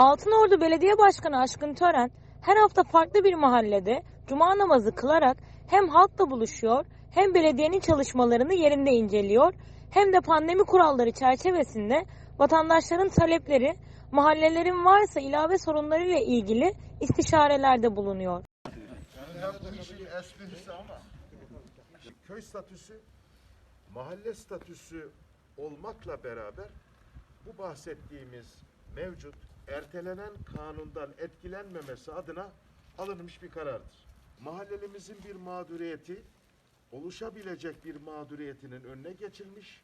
Altınordu Belediye Başkanı Aşkın Tören her hafta farklı bir mahallede cuma namazı kılarak hem halkla buluşuyor hem belediyenin çalışmalarını yerinde inceliyor hem de pandemi kuralları çerçevesinde vatandaşların talepleri, mahallelerin varsa ilave sorunlarıyla ilgili istişarelerde bulunuyor. Hem bu işin esprisi ama köy statüsü mahalle statüsü olmakla beraber bu bahsettiğimiz mevcut ertelenen kanundan etkilenmemesi adına alınmış bir karardır. Mahallelimizin bir mağduriyeti oluşabilecek bir mağduriyetinin önüne geçilmiş.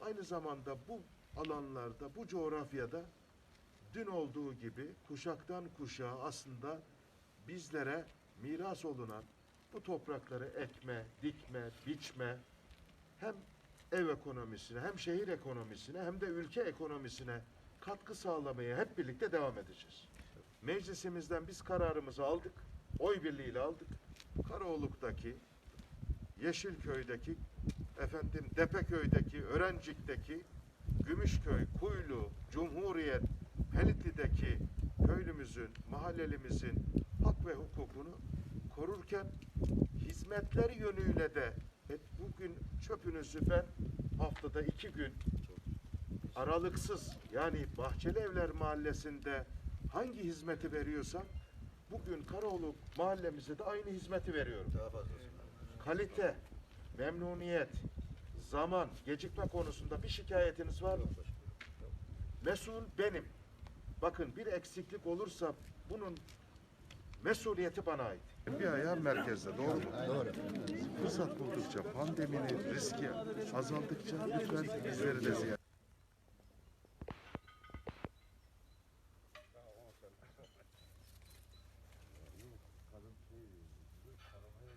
Aynı zamanda bu alanlarda, bu coğrafyada dün olduğu gibi kuşaktan kuşağa aslında bizlere miras olunan bu toprakları ekme, dikme, biçme hem ev ekonomisine hem şehir ekonomisine hem de ülke ekonomisine katkı sağlamaya hep birlikte devam edeceğiz. Meclisimizden biz kararımızı aldık. Oy birliğiyle aldık. Karaoluk'taki, Yeşilköy'deki, efendim Depeköy'deki, Örencik'teki, Gümüşköy, Kuylu, Cumhuriyet, Pelitli'deki köylümüzün, mahallelimizin hak ve hukukunu korurken hizmetler yönüyle de e, bugün çöpünüzü ben haftada iki gün aralıksız yani Bahçeli Evler Mahallesi'nde hangi hizmeti veriyorsam bugün Karaoluk mahallemize de aynı hizmeti veriyorum. Kalite, memnuniyet, zaman, gecikme konusunda bir şikayetiniz var mı? Mesul benim. Bakın bir eksiklik olursa bunun mesuliyeti bana ait. Bir ayağı merkezde doğru mu? Doğru. Fırsat buldukça pandeminin riski azaldıkça lütfen bizleri de ziyaret ที่รีบขอรับให้